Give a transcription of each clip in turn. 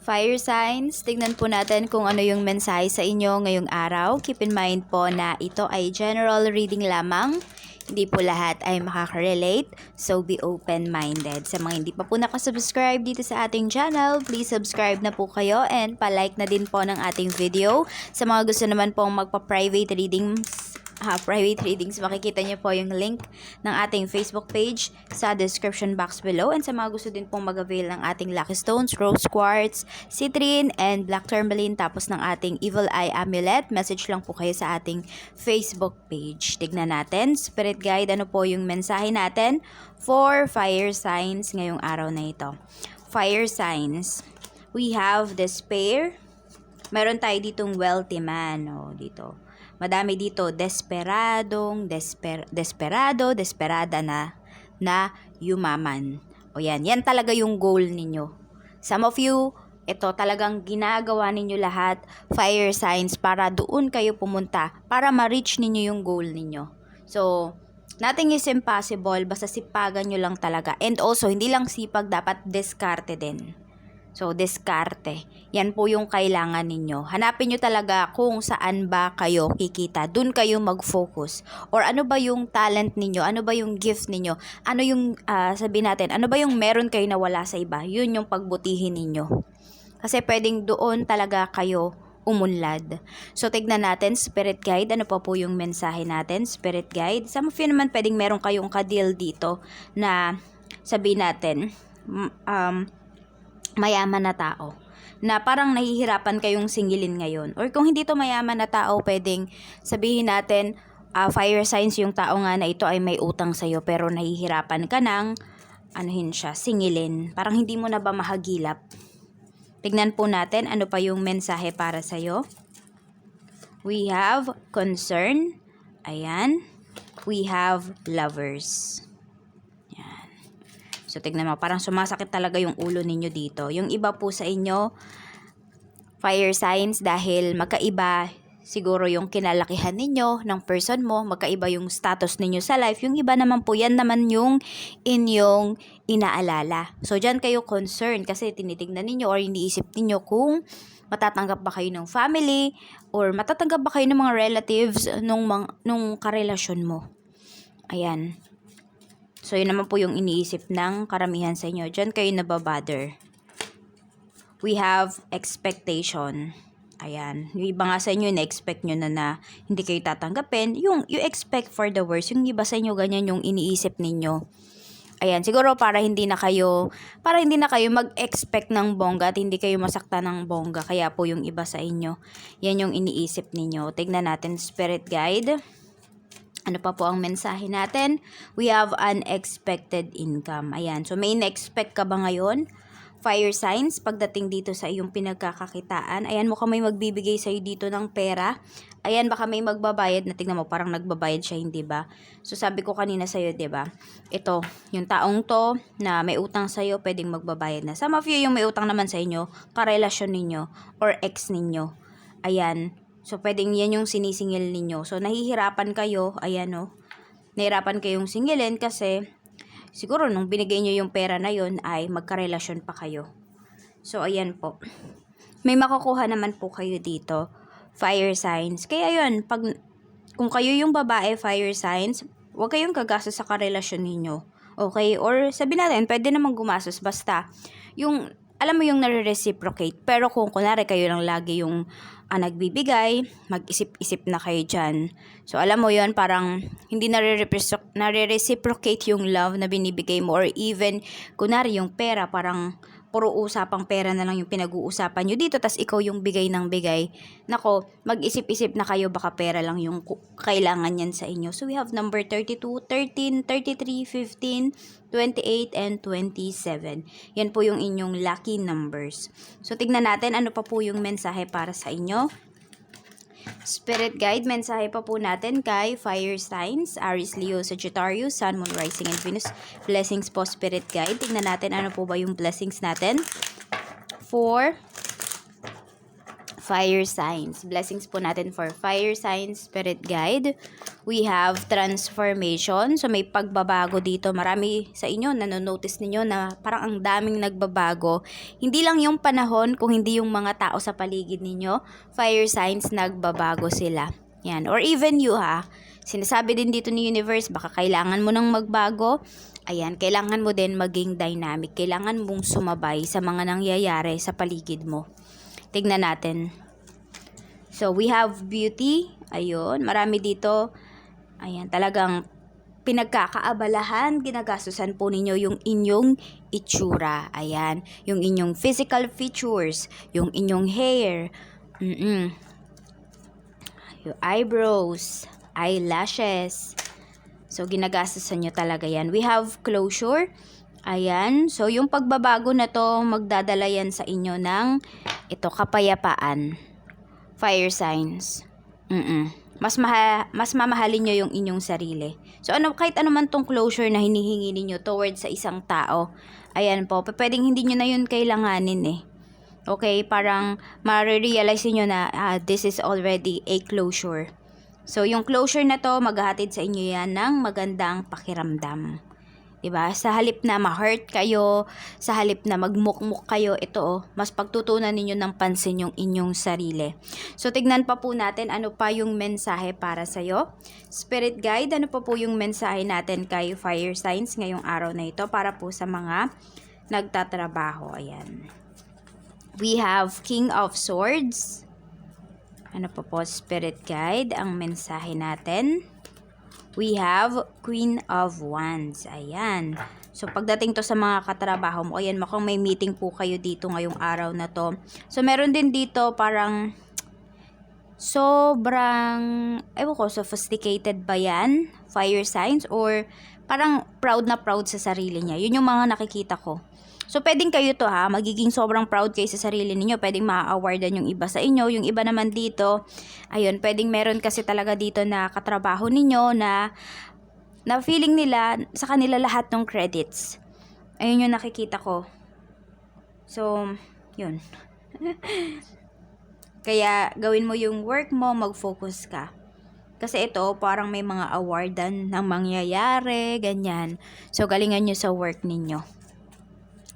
Fire signs, tignan po natin kung ano yung mensahe sa inyo ngayong araw. Keep in mind po na ito ay general reading lamang. Hindi po lahat ay makaka-relate, so be open-minded. Sa mga hindi pa po nakasubscribe dito sa ating channel, please subscribe na po kayo and palike na din po ng ating video. Sa mga gusto naman pong magpa-private readings, ha, private readings, makikita niyo po yung link ng ating Facebook page sa description box below. And sa mga gusto din pong mag-avail ng ating Lucky Stones, Rose Quartz, Citrine, and Black Tourmaline, tapos ng ating Evil Eye Amulet, message lang po kayo sa ating Facebook page. Tignan natin, Spirit Guide, ano po yung mensahe natin for fire signs ngayong araw na ito. Fire signs, we have despair, meron tayo ditong wealthy man, oh, dito. Madami dito desperadong, desper, desperado, desperada na na yumaman. O yan, yan talaga yung goal ninyo. Some of you, ito talagang ginagawa ninyo lahat, fire signs, para doon kayo pumunta, para ma-reach ninyo yung goal ninyo. So, nothing is impossible, basta sipagan nyo lang talaga. And also, hindi lang sipag, dapat diskarte din. So, diskarte. Yan po yung kailangan ninyo. Hanapin nyo talaga kung saan ba kayo kikita. Doon kayo mag-focus. Or ano ba yung talent ninyo? Ano ba yung gift ninyo? Ano yung, ah, sabihin natin, ano ba yung meron kayo na wala sa iba? Yun yung pagbutihin ninyo. Kasi pwedeng doon talaga kayo umunlad. So, tignan natin, Spirit Guide. Ano pa po yung mensahe natin, Spirit Guide? Some of you naman pwedeng meron kayong kadil dito na sabihin natin, um, mayaman na tao na parang nahihirapan kayong singilin ngayon. Or kung hindi to mayaman na tao, pwedeng sabihin natin, ah, fire signs yung tao nga na ito ay may utang sa'yo pero nahihirapan ka ng anuhin siya, singilin. Parang hindi mo na ba mahagilap? Tignan po natin ano pa yung mensahe para sa'yo. We have concern. Ayan. We have lovers. So, tignan mo, parang sumasakit talaga yung ulo ninyo dito. Yung iba po sa inyo, fire signs dahil magkaiba siguro yung kinalakihan ninyo ng person mo, magkaiba yung status ninyo sa life. Yung iba naman po, yan naman yung inyong inaalala. So, dyan kayo concerned kasi tinitignan ninyo or iniisip ninyo kung matatanggap ba kayo ng family or matatanggap ba kayo ng mga relatives nung, nung karelasyon mo. Ayan. So, yun naman po yung iniisip ng karamihan sa inyo. Diyan kayo nababother. We have expectation. Ayan. Yung iba nga sa inyo, na-expect nyo na na hindi kayo tatanggapin. Yung, you expect for the worst. Yung iba sa inyo, ganyan yung iniisip ninyo. Ayan, siguro para hindi na kayo, para hindi na kayo mag-expect ng bongga at hindi kayo masakta ng bongga. Kaya po yung iba sa inyo, yan yung iniisip ninyo. Tignan natin, Spirit Guide. Ano pa po ang mensahe natin? We have unexpected income. Ayan. So, may in-expect ka ba ngayon? Fire signs, pagdating dito sa iyong pinagkakakitaan. Ayan, mukhang may magbibigay sa'yo dito ng pera. Ayan, baka may magbabayad na tingnan mo, parang nagbabayad siya, hindi ba? So, sabi ko kanina sa'yo, ba? Ito, yung taong to na may utang sa'yo, pwedeng magbabayad na. Some of you, yung may utang naman sa inyo, karelasyon ninyo, or ex ninyo. Ayan, So, pwedeng yan yung sinisingil ninyo. So, nahihirapan kayo, ayan o, nahihirapan kayong singilin kasi siguro nung binigay nyo yung pera na yon ay magkarelasyon pa kayo. So, ayan po. May makukuha naman po kayo dito, fire signs. Kaya yun, pag, kung kayo yung babae, fire signs, huwag kayong kagastos sa karelasyon ninyo. Okay? Or sabi natin, pwede namang gumastos basta yung alam mo yung nare-reciprocate. Pero kung kunwari kayo lang lagi yung ah, nagbibigay, mag-isip-isip na kayo dyan. So, alam mo yon parang hindi nare-reciprocate yung love na binibigay mo or even, kunwari yung pera, parang puro usapang pera na lang yung pinag-uusapan nyo dito, tas ikaw yung bigay ng bigay. Nako, mag-isip-isip na kayo, baka pera lang yung kailangan yan sa inyo. So, we have number 32, 13, 33, 15, 28, and 27. Yan po yung inyong lucky numbers. So, tignan natin ano pa po yung mensahe para sa inyo. Spirit Guide, mensahe pa po natin kay Fire Signs, Aries, Leo, Sagittarius, Sun, Moon, Rising, and Venus. Blessings po, Spirit Guide. Tingnan natin ano po ba yung blessings natin. For Fire Signs. Blessings po natin for Fire Signs, Spirit Guide. We have transformation. So may pagbabago dito. Marami sa inyo nanonotice ninyo na parang ang daming nagbabago. Hindi lang yung panahon kung hindi yung mga tao sa paligid ninyo. Fire signs nagbabago sila. Yan. Or even you ha. Sinasabi din dito ni universe baka kailangan mo nang magbago. Ayan, kailangan mo din maging dynamic. Kailangan mong sumabay sa mga nangyayari sa paligid mo. Tignan natin. So, we have beauty. Ayun, marami dito. Ayan, talagang pinagkakaabalahan, ginagastusan po ninyo yung inyong itsura. Ayan, yung inyong physical features, yung inyong hair, mm yung eyebrows, eyelashes. So, ginagastusan nyo talaga yan. We have closure. Ayan. So, yung pagbabago na to, magdadala yan sa inyo ng ito, kapayapaan fire signs. Mm Mas, maha, mas mamahalin nyo yung inyong sarili. So, ano, kahit ano man tong closure na hinihingi ninyo towards sa isang tao, ayan po, pwedeng hindi nyo na yun kailanganin eh. Okay, parang marirealize nyo na ah, this is already a closure. So, yung closure na to, maghahatid sa inyo yan ng magandang pakiramdam. 'Di ba? Sa halip na ma-hurt kayo, sa halip na magmukmuk kayo, ito oh, mas pagtutunan ninyo ng pansin yung inyong sarili. So tignan pa po natin ano pa yung mensahe para sa Spirit guide, ano pa po yung mensahe natin kay fire signs ngayong araw na ito para po sa mga nagtatrabaho. Ayan. We have King of Swords. Ano pa po, Spirit Guide, ang mensahe natin we have Queen of Wands. Ayan. So, pagdating to sa mga katrabaho mo, ayan, mukhang may meeting po kayo dito ngayong araw na to. So, meron din dito parang sobrang, ewan ko, sophisticated ba yan? Fire signs? Or parang proud na proud sa sarili niya. Yun yung mga nakikita ko. So, pwedeng kayo to ha, magiging sobrang proud kayo sa sarili ninyo. Pwedeng ma-awardan yung iba sa inyo. Yung iba naman dito, ayun, pwedeng meron kasi talaga dito na katrabaho ninyo na na feeling nila sa kanila lahat ng credits. Ayun yung nakikita ko. So, yun. Kaya, gawin mo yung work mo, mag-focus ka. Kasi ito, parang may mga awardan ng mangyayari, ganyan. So, galingan nyo sa work ninyo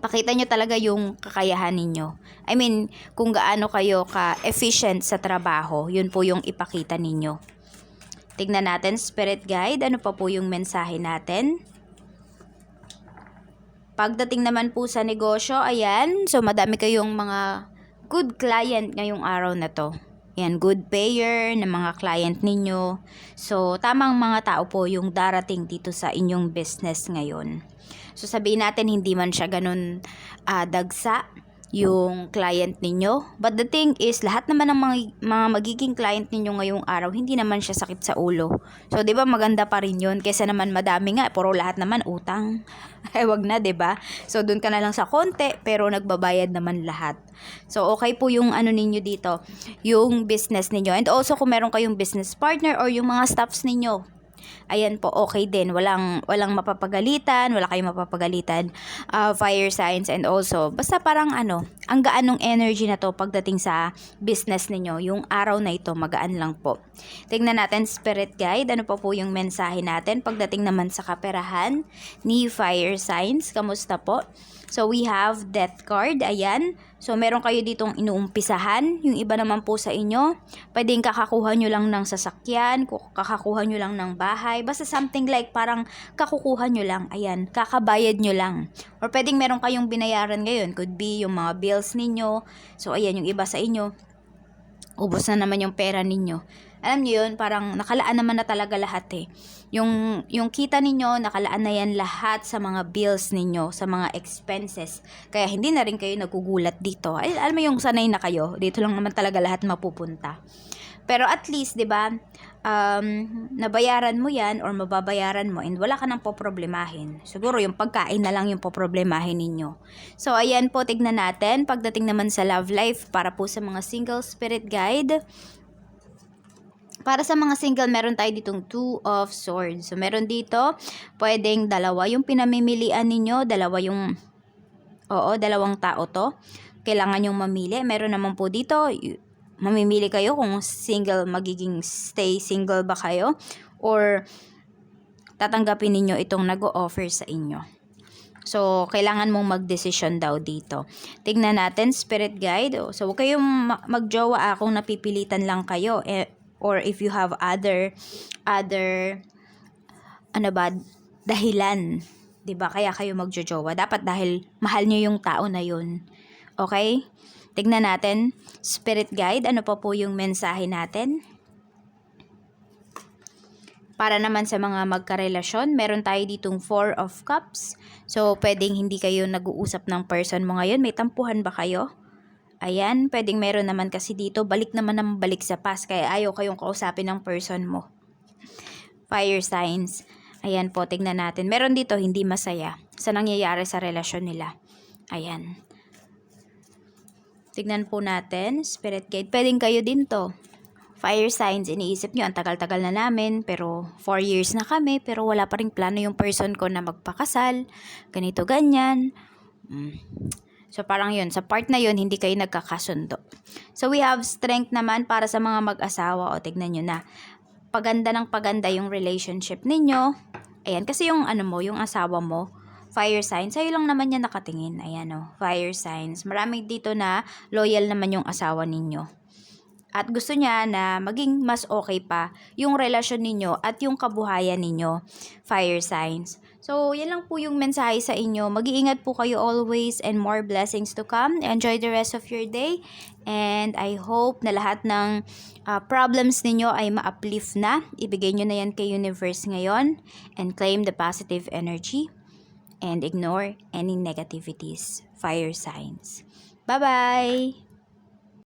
pakita nyo talaga yung kakayahan ninyo. I mean, kung gaano kayo ka-efficient sa trabaho, yun po yung ipakita ninyo. Tignan natin, Spirit Guide, ano pa po yung mensahe natin? Pagdating naman po sa negosyo, ayan, so madami kayong mga good client ngayong araw na to. Yan, good payer ng mga client ninyo. So, tamang mga tao po yung darating dito sa inyong business ngayon. So sabihin natin hindi man siya ganun uh, dagsa yung client ninyo. But the thing is, lahat naman ng mga, mga magiging client ninyo ngayong araw, hindi naman siya sakit sa ulo. So, di ba maganda pa rin yun? Kesa naman madami nga, puro lahat naman utang. Ay, wag na, di ba? So, dun ka na lang sa konti, pero nagbabayad naman lahat. So, okay po yung ano ninyo dito, yung business ninyo. And also, kung meron kayong business partner or yung mga staffs ninyo, ayan po, okay din. Walang, walang mapapagalitan, wala kayong mapapagalitan. Uh, fire signs and also, basta parang ano, ang gaan ng energy na to pagdating sa business ninyo. Yung araw na ito, magaan lang po. Tingnan natin, spirit guide, ano pa po yung mensahe natin pagdating naman sa kaperahan ni fire signs. Kamusta po? So, we have death card. Ayan. So, meron kayo ditong inuumpisahan. Yung iba naman po sa inyo, pwedeng kakakuha nyo lang ng sasakyan, kakakuha nyo lang ng bahay. Basta something like parang kakukuha nyo lang. Ayan, kakabayad nyo lang. Or pwedeng meron kayong binayaran ngayon. Could be yung mga bills ninyo. So, ayan, yung iba sa inyo, ubos na naman yung pera ninyo alam niyo yun, parang nakalaan naman na talaga lahat eh. Yung, yung kita ninyo, nakalaan na yan lahat sa mga bills ninyo, sa mga expenses. Kaya hindi na rin kayo nagugulat dito. Ay, alam mo yung sanay na kayo, dito lang naman talaga lahat mapupunta. Pero at least, 'di ba? Um, nabayaran mo 'yan or mababayaran mo and wala ka nang poproblemahin. Siguro yung pagkain na lang yung poproblemahin ninyo. So ayan po tignan natin pagdating naman sa love life para po sa mga single spirit guide. Para sa mga single, meron tayo ditong two of swords. So, meron dito, pwedeng dalawa yung pinamimilian ninyo, dalawa yung, oo, dalawang tao to. Kailangan yung mamili. Meron naman po dito, mamimili kayo kung single, magiging stay single ba kayo, or tatanggapin ninyo itong nag-o-offer sa inyo. So, kailangan mong magdesisyon daw dito. Tignan natin, spirit guide. So, huwag kayong ma- magjowa ah, kung napipilitan lang kayo. Eh, or if you have other, other, ano ba, dahilan. 'di ba Kaya kayo magjojowa. Dapat dahil mahal nyo yung tao na yun. Okay? Tignan natin. Spirit guide, ano pa po yung mensahe natin? Para naman sa mga magkarelasyon, meron tayo ditong Four of Cups. So, pwedeng hindi kayo nag-uusap ng person mo ngayon. May tampuhan ba kayo? Ayan, pwedeng meron naman kasi dito, balik naman ng balik sa past, kaya ayaw kayong kausapin ng person mo. Fire signs. Ayan po, tignan natin. Meron dito, hindi masaya sa nangyayari sa relasyon nila. Ayan. Tignan po natin, spirit guide. Pwedeng kayo din to. Fire signs, iniisip nyo, ang tagal-tagal na namin, pero 4 years na kami, pero wala pa rin plano yung person ko na magpakasal, ganito, ganyan. Mm. So, parang yun, sa part na yun, hindi kayo nagkakasundo. So, we have strength naman para sa mga mag-asawa, o tignan nyo na, paganda ng paganda yung relationship ninyo. Ayan, kasi yung ano mo, yung asawa mo, fire signs, sa'yo lang naman yan nakatingin. Ayan o, fire signs. Marami dito na loyal naman yung asawa ninyo. At gusto niya na maging mas okay pa yung relasyon ninyo at yung kabuhayan ninyo, fire signs. So, yan lang po yung mensahe sa inyo. Mag-iingat po kayo always and more blessings to come. Enjoy the rest of your day. And I hope na lahat ng uh, problems ninyo ay ma-uplift na. Ibigay nyo na yan kay universe ngayon. And claim the positive energy. And ignore any negativities. Fire signs. Bye-bye!